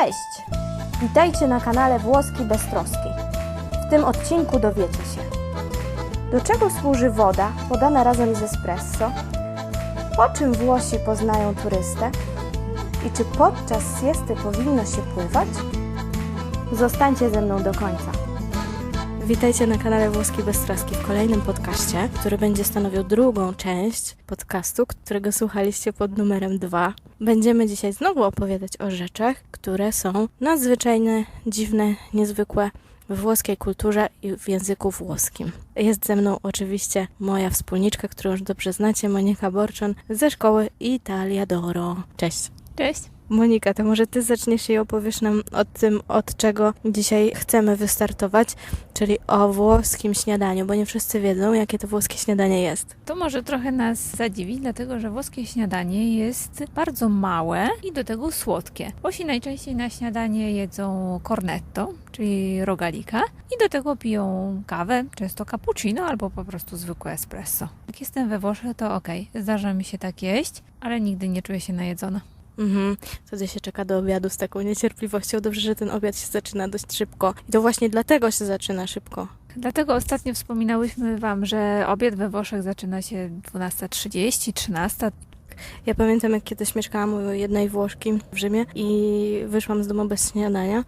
Cześć! Witajcie na kanale Włoski Beztroski. W tym odcinku dowiecie się, do czego służy woda podana razem z espresso, po czym Włosi poznają turystę i czy podczas siesty powinno się pływać? Zostańcie ze mną do końca. Witajcie na kanale Włoski Beztroski w kolejnym podcaście, który będzie stanowił drugą część podcastu, którego słuchaliście pod numerem 2. Będziemy dzisiaj znowu opowiadać o rzeczach, które są nadzwyczajne, dziwne, niezwykłe we włoskiej kulturze i w języku włoskim. Jest ze mną oczywiście moja wspólniczka, którą już dobrze znacie, Monika Borczon ze szkoły Italia Doro. Cześć! Cześć. Monika, to może ty zaczniesz i opowiesz nam o tym, od czego dzisiaj chcemy wystartować, czyli o włoskim śniadaniu, bo nie wszyscy wiedzą, jakie to włoskie śniadanie jest. To może trochę nas zadziwić, dlatego że włoskie śniadanie jest bardzo małe i do tego słodkie. Włosi najczęściej na śniadanie jedzą cornetto, czyli rogalika i do tego piją kawę, często cappuccino albo po prostu zwykłe espresso. Jak jestem we Włoszech, to okej, zdarza mi się tak jeść, ale nigdy nie czuję się najedzona. Mhm. Wtedy się czeka do obiadu z taką niecierpliwością. Dobrze, że ten obiad się zaczyna dość szybko. I to właśnie dlatego się zaczyna szybko. Dlatego ostatnio wspominałyśmy Wam, że obiad we Włoszech zaczyna się 12.30, 13. Ja pamiętam, jak kiedyś mieszkałam u jednej Włoszki w Rzymie i wyszłam z domu bez śniadania.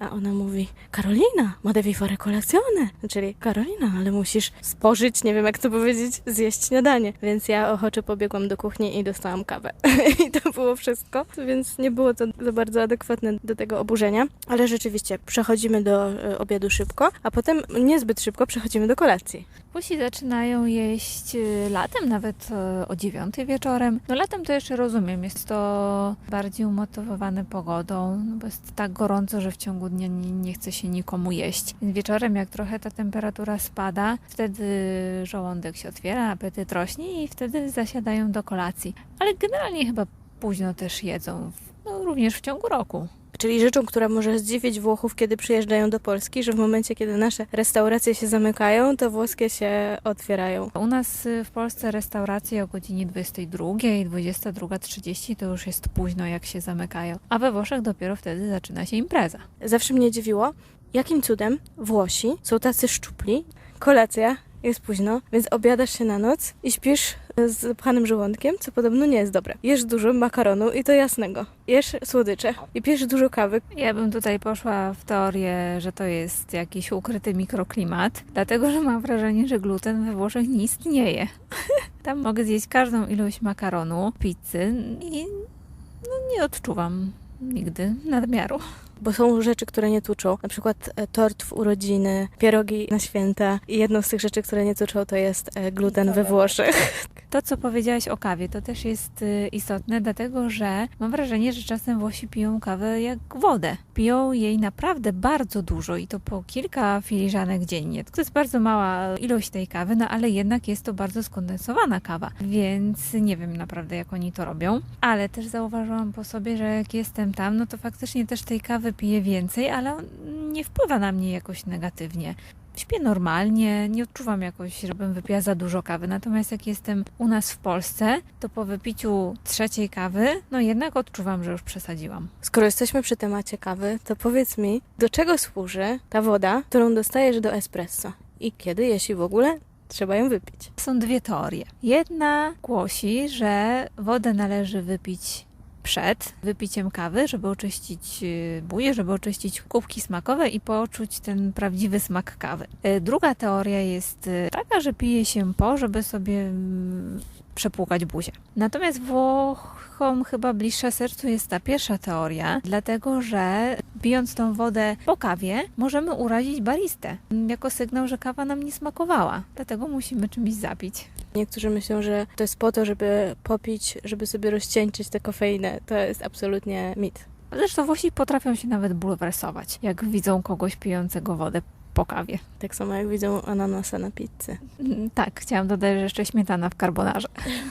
A ona mówi, Karolina, ma devi fare colazione. Czyli, Karolina, ale musisz spożyć, nie wiem jak to powiedzieć, zjeść śniadanie. Więc ja ochoczo pobiegłam do kuchni i dostałam kawę. I to było wszystko. Więc nie było to za bardzo adekwatne do tego oburzenia. Ale rzeczywiście, przechodzimy do e, obiadu szybko, a potem niezbyt szybko przechodzimy do kolacji. Włosi zaczynają jeść y, latem, nawet y, o dziewiątej wieczorem. No latem to jeszcze rozumiem, jest to bardziej umotywowane pogodą, no bo jest tak gorąco, że w ciągu dnia nie, nie chce się nikomu jeść. Więc wieczorem, jak trochę ta temperatura spada, wtedy żołądek się otwiera, apetyt rośnie i wtedy zasiadają do kolacji. Ale generalnie chyba późno też jedzą, no, również w ciągu roku. Czyli rzeczą, która może zdziwić Włochów, kiedy przyjeżdżają do Polski, że w momencie, kiedy nasze restauracje się zamykają, to włoskie się otwierają. U nas y, w Polsce restauracje o godzinie 22, 22.30 to już jest późno, jak się zamykają. A we Włoszech dopiero wtedy zaczyna się impreza. Zawsze mnie dziwiło, jakim cudem Włosi są tacy szczupli. Kolacja jest późno, więc obiadasz się na noc i śpisz z zapchanym żołądkiem, co podobno nie jest dobre. Jesz dużo makaronu i to jasnego. Jesz słodycze i pijesz dużo kawy. Ja bym tutaj poszła w teorię, że to jest jakiś ukryty mikroklimat, dlatego że mam wrażenie, że gluten we Włoszech nie istnieje. Tam mogę zjeść każdą ilość makaronu, pizzy i no, nie odczuwam nigdy nadmiaru. Bo są rzeczy, które nie tuczą. Na przykład e, tort w urodziny, pierogi na święta. I jedną z tych rzeczy, które nie tuczą, to jest e, gluten we Włoszech. To, co powiedziałaś o kawie, to też jest y, istotne, dlatego że mam wrażenie, że czasem Włosi piją kawę jak wodę. Piją jej naprawdę bardzo dużo i to po kilka filiżanek dziennie. To jest bardzo mała ilość tej kawy, no ale jednak jest to bardzo skondensowana kawa, więc nie wiem naprawdę, jak oni to robią. Ale też zauważyłam po sobie, że jak jestem tam, no to faktycznie też tej kawy piję więcej, ale nie wpływa na mnie jakoś negatywnie. Śpię normalnie, nie odczuwam jakoś, żebym wypiła za dużo kawy. Natomiast jak jestem u nas w Polsce, to po wypiciu trzeciej kawy, no jednak odczuwam, że już przesadziłam. Skoro jesteśmy przy temacie kawy, to powiedz mi, do czego służy ta woda, którą dostajesz do espresso? I kiedy, jeśli w ogóle, trzeba ją wypić? Są dwie teorie. Jedna głosi, że wodę należy wypić przed wypiciem kawy, żeby oczyścić y, buję, żeby oczyścić kubki smakowe i poczuć ten prawdziwy smak kawy. Y, Druga teoria jest y, taka, że pije się po, żeby sobie mm, przepłukać buzię. Natomiast Włochom chyba bliższa sercu jest ta pierwsza teoria, dlatego że pijąc tą wodę po kawie, możemy urazić baristę jako sygnał, że kawa nam nie smakowała. Dlatego musimy czymś zapić. Niektórzy myślą, że to jest po to, żeby popić, żeby sobie rozcieńczyć tę kofeinę. To jest absolutnie mit. Zresztą Włosi potrafią się nawet bulwersować, jak widzą kogoś pijącego wodę po kawie. Tak samo jak widzą ananasa na pizzy. Mm, Tak, chciałam dodać, że jeszcze śmietana w carbonarze.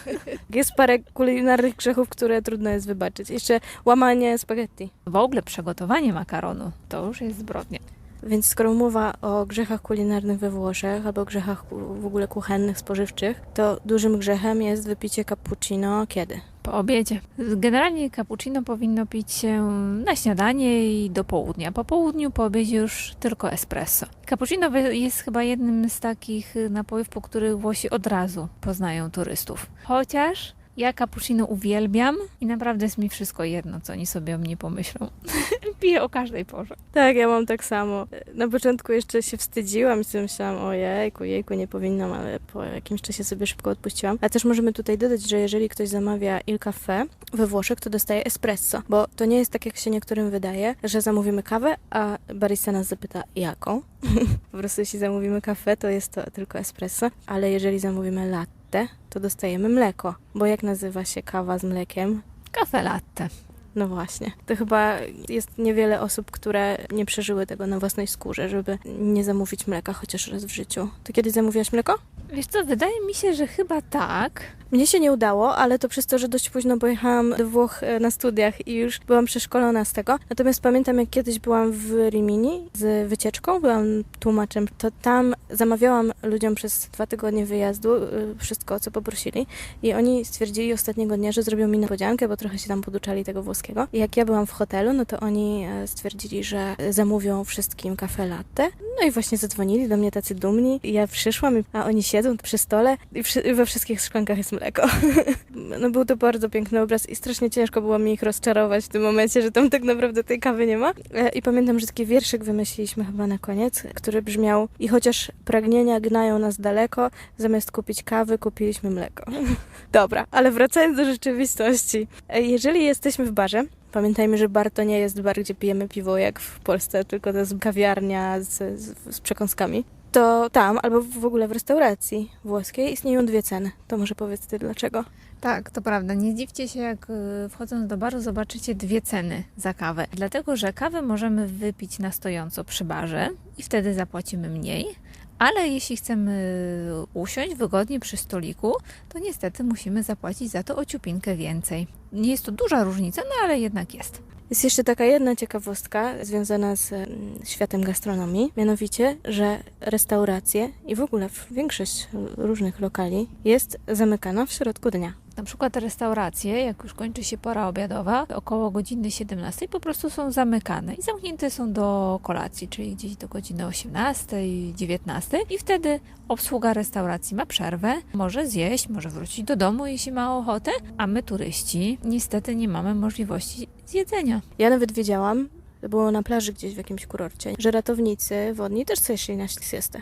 Jest parę kulinarnych grzechów, które trudno jest wybaczyć. Jeszcze łamanie spaghetti. W ogóle przygotowanie makaronu to już jest zbrodnia. Więc skoro mowa o grzechach kulinarnych we Włoszech albo grzechach w ogóle kuchennych, spożywczych, to dużym grzechem jest wypicie cappuccino kiedy? Po obiedzie. Generalnie cappuccino powinno pić się na śniadanie i do południa. Po południu, po obiedzie już tylko espresso. Cappuccino jest chyba jednym z takich napojów, po których Włosi od razu poznają turystów. Chociaż ja cappuccino uwielbiam i naprawdę jest mi wszystko jedno, co oni sobie o mnie pomyślą. Piję o każdej porze. Tak, ja mam tak samo. Na początku jeszcze się wstydziłam i sobie myślałam, ojejku, jejku, nie powinnam, ale po jakimś czasie sobie szybko odpuściłam. A też możemy tutaj dodać, że jeżeli ktoś zamawia il caffè we Włoszech, to dostaje espresso, bo to nie jest tak, jak się niektórym wydaje, że zamówimy kawę, a barista nas zapyta, jaką. po prostu jeśli zamówimy kawę, to jest to tylko espresso, ale jeżeli zamówimy latte, to dostajemy mleko, bo jak nazywa się kawa z mlekiem? Kafe latte. No właśnie. To chyba jest niewiele osób, które nie przeżyły tego na własnej skórze, żeby nie zamówić mleka chociaż raz w życiu. Ty kiedyś zamówiłaś mleko? Wiesz co, wydaje mi się, że chyba tak. Mnie się nie udało, ale to przez to, że dość późno pojechałam do Włoch e, na studiach i już byłam przeszkolona z tego. Natomiast pamiętam, jak kiedyś byłam w Rimini z wycieczką, byłam tłumaczem, to tam zamawiałam ludziom przez dwa tygodnie wyjazdu e, wszystko, co poprosili i oni stwierdzili ostatniego dnia, że zrobią mi niespodziankę, bo trochę się tam poduczali tego włoskiego. I jak ja byłam w hotelu, no to oni e, stwierdzili, że zamówią wszystkim kafe latte. No i właśnie zadzwonili do mnie tacy dumni. Ja przyszłam, a oni siedzą przy stole i przy, we wszystkich szklankach jest mleko. No był to bardzo piękny obraz i strasznie ciężko było mi ich rozczarować w tym momencie, że tam tak naprawdę tej kawy nie ma. E, I pamiętam, że taki wierszyk wymyśliliśmy chyba na koniec, który brzmiał i chociaż pragnienia gnają nas daleko, zamiast kupić kawy, kupiliśmy mleko. Dobra, ale wracając do rzeczywistości. E, Jeżeli jesteśmy w barze, Pamiętajmy, że bar to nie jest bar, gdzie pijemy piwo jak w Polsce, tylko to jest kawiarnia z, z, z przekąskami. To tam, albo w ogóle w restauracji włoskiej istnieją dwie ceny. To może powiedz ty dlaczego? Tak, to prawda. Nie zdziwcie się, jak y, wchodząc do baru zobaczycie dwie ceny za kawę. Dlatego, że kawę możemy wypić na stojąco przy barze i wtedy zapłacimy mniej. Ale jeśli chcemy usiąść wygodnie przy stoliku, to niestety musimy zapłacić za to o ciupinkę więcej. Nie jest to duża różnica, no ale jednak jest. Jest jeszcze taka jedna ciekawostka związana z mm, światem gastronomii, mianowicie, że restauracje i w ogóle większość różnych lokali jest zamykana w środku dnia. Na przykład restauracje, jak już kończy się pora obiadowa, około godziny 17 po prostu są zamykane i zamknięte są do kolacji, czyli gdzieś do godziny 18, 19 i wtedy obsługa restauracji ma przerwę, może zjeść, może wrócić do domu, jeśli ma ochotę, a my turyści niestety nie mamy możliwości zjedzenia. Ja nawet wiedziałam, to było na plaży gdzieś w jakimś kurorcie, że ratownicy wodni też sobie szli na siestę.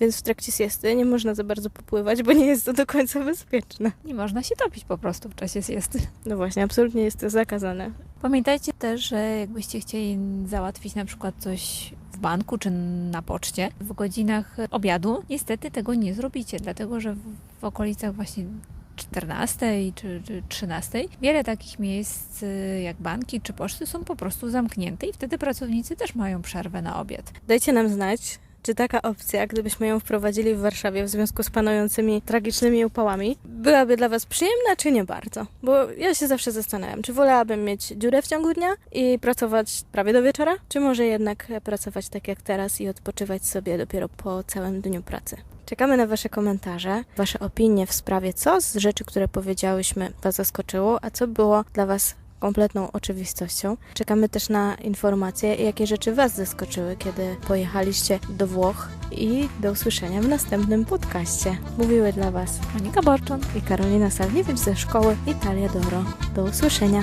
Więc w trakcie siesty nie można za bardzo popływać, bo nie jest to do końca bezpieczne. Nie można się topić po prostu w czasie siesty. No właśnie, absolutnie jest to zakazane. Pamiętajcie też, że jakbyście chcieli załatwić na przykład coś w banku czy na poczcie w godzinach obiadu, niestety tego nie zrobicie, dlatego że w, okolicach właśnie 14 czy, czy 13 wiele takich miejsc y, jak banki czy poczty są po prostu zamknięte i wtedy pracownicy też mają przerwę na obiad. Dajcie nam znać, czy taka opcja, gdybyśmy ją wprowadzili w Warszawie w związku z panującymi tragicznymi upałami, byłaby dla Was przyjemna, czy nie bardzo? Bo ja się zawsze zastanawiam, czy wolałabym mieć dziurę w ciągu dnia i pracować prawie do wieczora, czy może jednak pracować tak jak teraz i odpoczywać sobie dopiero po całym dniu pracy. Czekamy na Wasze komentarze, Wasze opinie w sprawie, co z rzeczy, które powiedziałyśmy, Was zaskoczyło, a co było dla Was kompletną oczywistością. Czekamy też na informacje, jakie rzeczy Was zaskoczyły, kiedy pojechaliście do Włoch i do usłyszenia w następnym podcaście. Mówiły dla Was Monika Borczon. i Karolina Salniewicz ze szkoły Italia Doro. Do usłyszenia.